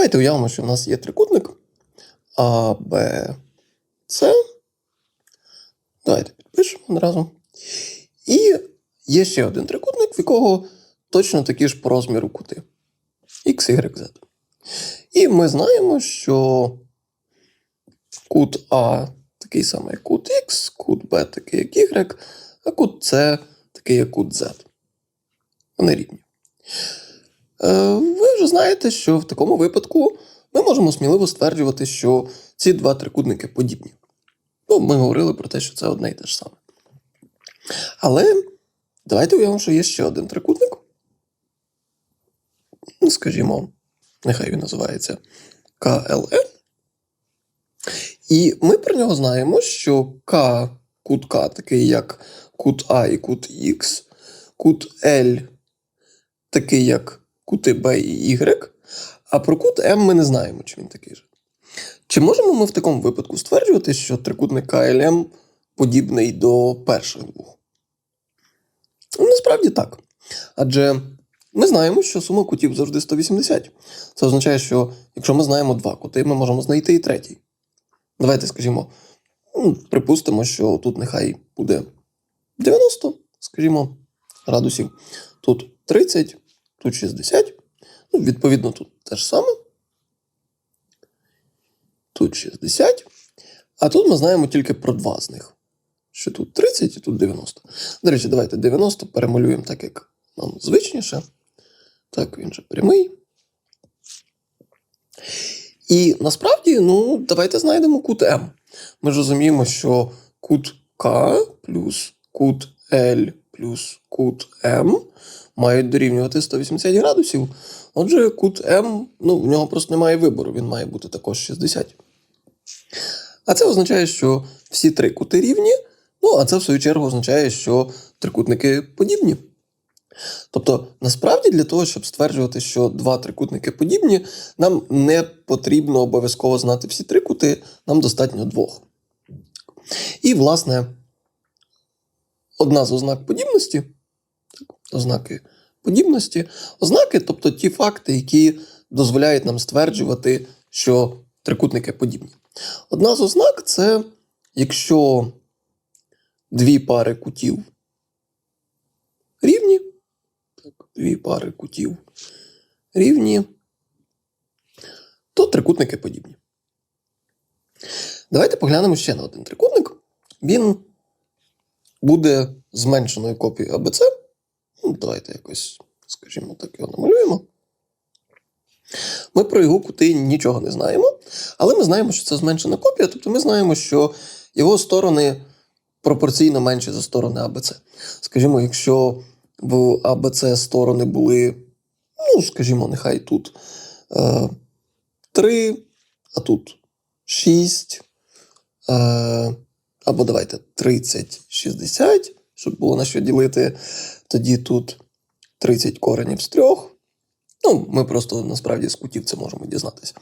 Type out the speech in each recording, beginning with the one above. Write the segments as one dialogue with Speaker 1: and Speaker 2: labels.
Speaker 1: Давайте уявимо, що в нас є трикутник А, Б, С. Давайте підпишемо одразу. І є ще один трикутник, в якого точно такі ж по розміру кути. X, Y, Z. І ми знаємо, що кут А такий самий як кут X, кут Б такий як Y, а кут С такий як кут Z. Вони рівні. Е, Ви вже знаєте, що в такому випадку ми можемо сміливо стверджувати, що ці два трикутники подібні. Ну, ми говорили про те, що це одне і те ж саме. Але давайте уявимо, що є ще один трикутник. Ну, Скажімо, нехай він називається КЛН. І ми про нього знаємо, що К, кут К, такий як кут А і кут Х, кут L такий як кути Б і Y, а про кут М ми не знаємо, чи він такий же. Чи можемо ми в такому випадку стверджувати, що трикутник КЛМ подібний до перших двох? Ну, Насправді так. Адже ми знаємо, що сума кутів завжди 180. Це означає, що якщо ми знаємо два кути, ми можемо знайти і третій. Давайте скажімо, ну, припустимо, що тут нехай буде 90, скажімо, градусів. Тут 30, тут 60. Ну, відповідно, тут те ж саме. Тут 60. А тут ми знаємо тільки про два з них. Що тут 30 і тут 90. До речі, давайте 90 перемалюємо так, як нам звичніше. Так, він же прямий. І насправді, ну, давайте знайдемо кут М. Ми ж розуміємо, що кут К плюс кут L плюс кут М мають дорівнювати 180 градусів. Отже, кут М, ну, в нього просто немає вибору, він має бути також 60. А це означає, що всі три кути рівні. Ну, а це в свою чергу означає, що трикутники подібні. Тобто, насправді, для того, щоб стверджувати, що два трикутники подібні, нам не потрібно обов'язково знати всі три кути, нам достатньо двох. І, власне, одна з ознак подібності, ознаки подібності, ознаки, тобто ті факти, які дозволяють нам стверджувати, що трикутники подібні. Одна з ознак це якщо дві пари кутів рівні, дві пари кутів рівні, то трикутники подібні. Давайте поглянемо ще на один трикутник. Він буде зменшеною копією АБЦ. Ну, давайте якось, скажімо так, його намалюємо. Ми про його кути нічого не знаємо, але ми знаємо, що це зменшена копія, тобто ми знаємо, що його сторони пропорційно менші за сторони АБЦ. Скажімо, якщо в АБЦ сторони були, ну, скажімо, нехай тут е, 3, а тут 6, е, або давайте 30, 60, щоб було на що ділити. Тоді тут 30 коренів з трьох. Ну, ми просто насправді з кутів це можемо дізнатися.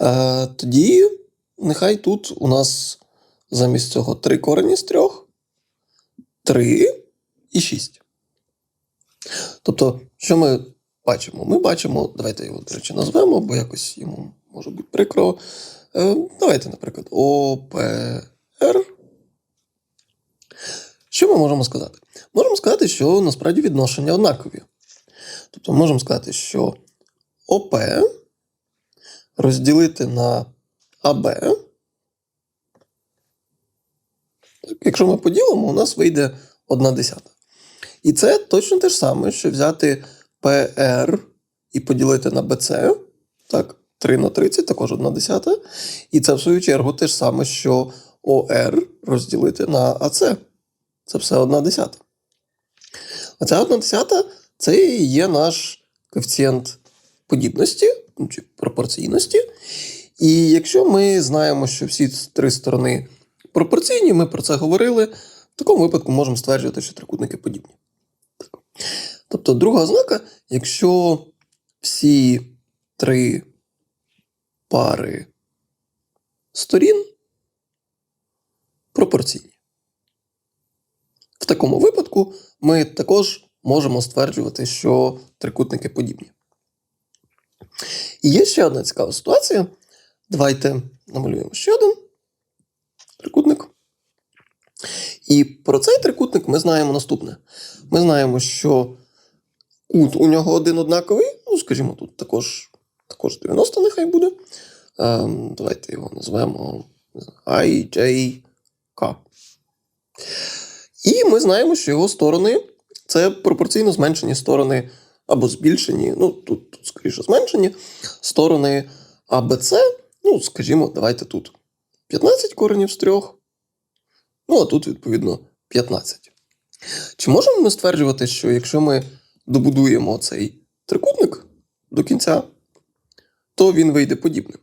Speaker 1: Е, тоді нехай тут у нас замість цього 3 корені з трьох, 3 і 6. Тобто, що ми бачимо? Ми бачимо, давайте його, до речі, назвемо, бо якось йому може бути прикро. Е, давайте, наприклад, ОПР. Що ми можемо сказати? Можемо сказати, що насправді відношення однакові. Тобто можемо сказати, що ОП розділити на АБ. Якщо ми поділимо, у нас вийде 1 десята. І це точно те ж саме, що взяти PR і поділити на BC. Так, 3 на 30, також 1 десята. І це, в свою чергу, те ж саме, що ОР розділити на АЦ. Це все 1 десята. Оця 1 десята це і є наш коефіцієнт подібності ну, чи пропорційності. І якщо ми знаємо, що всі три сторони пропорційні, ми про це говорили, в такому випадку можемо стверджувати, що трикутники подібні. Тобто, друга ознака, якщо всі три пари сторін пропорційні. В такому випадку ми також можемо стверджувати, що трикутники подібні. І є ще одна цікава ситуація. Давайте намалюємо ще один трикутник. І про цей трикутник ми знаємо наступне. Ми знаємо, що кут у нього один однаковий, ну, скажімо, тут також, також 90 нехай буде. Ем, давайте його назвемо IJK. І ми знаємо, що його сторони це пропорційно зменшені сторони або збільшені, ну тут, тут скоріше зменшені сторони АБЦ. Ну, скажімо, давайте тут 15 коренів з трьох. Ну, а тут, відповідно, 15. Чи можемо ми стверджувати, що якщо ми добудуємо цей трикутник до кінця, то він вийде подібним?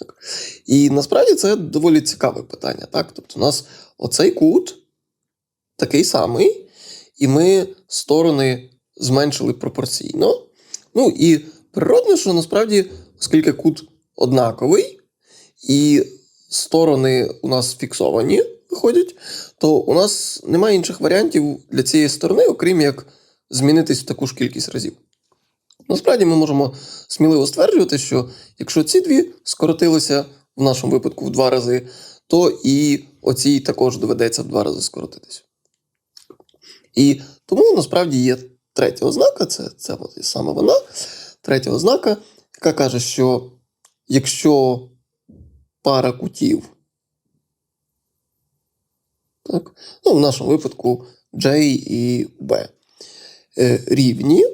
Speaker 1: Так. І насправді це доволі цікаве питання. Так? Тобто, у нас оцей кут такий самий, і ми сторони зменшили пропорційно. Ну і природно, що насправді, оскільки кут однаковий, і сторони у нас фіксовані виходять, то у нас немає інших варіантів для цієї сторони, окрім як змінитись в таку ж кількість разів. Насправді ми можемо сміливо стверджувати, що якщо ці дві скоротилися в нашому випадку в два рази, то і оцій також доведеться в два рази скоротитися. І тому насправді є третя ознака, це, це от саме вона, третя ознака, яка каже, що якщо пара кутів, так, ну, в нашому випадку J і B, е, рівні,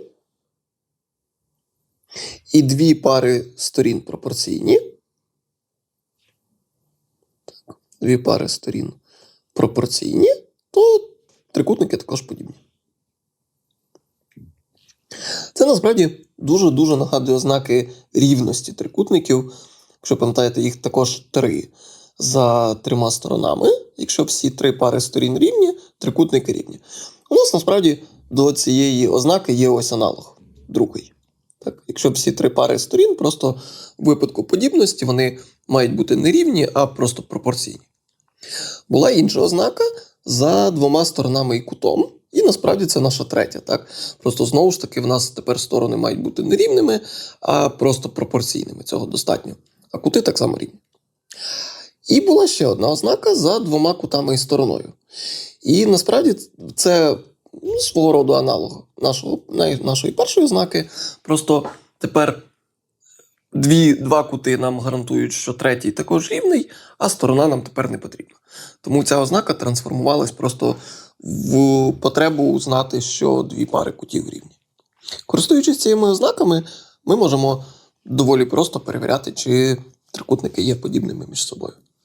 Speaker 1: і дві пари сторін пропорційні. Дві пари сторін пропорційні, трикутники також подібні. Це насправді дуже-дуже нагадує ознаки рівності трикутників. Якщо пам'ятаєте, їх також три за трьома сторонами. Якщо всі три пари сторін рівні, трикутники рівні. У нас насправді до цієї ознаки є ось аналог, другий. Так, якщо всі три пари сторін, просто в випадку подібності вони мають бути не рівні, а просто пропорційні. Була інша ознака за двома сторонами і кутом. І насправді це наша третя. Так? Просто знову ж таки, в нас тепер сторони мають бути не рівними, а просто пропорційними. Цього достатньо. А кути так само рівні. І була ще одна ознака за двома кутами і стороною. І насправді це ну, свого роду аналог нашого, нашої першої ознаки. Просто тепер дві, два кути нам гарантують, що третій також рівний, а сторона нам тепер не потрібна. Тому ця ознака трансформувалась просто в потребу знати, що дві пари кутів рівні. Користуючись цими ознаками, ми можемо доволі просто перевіряти, чи трикутники є подібними між собою.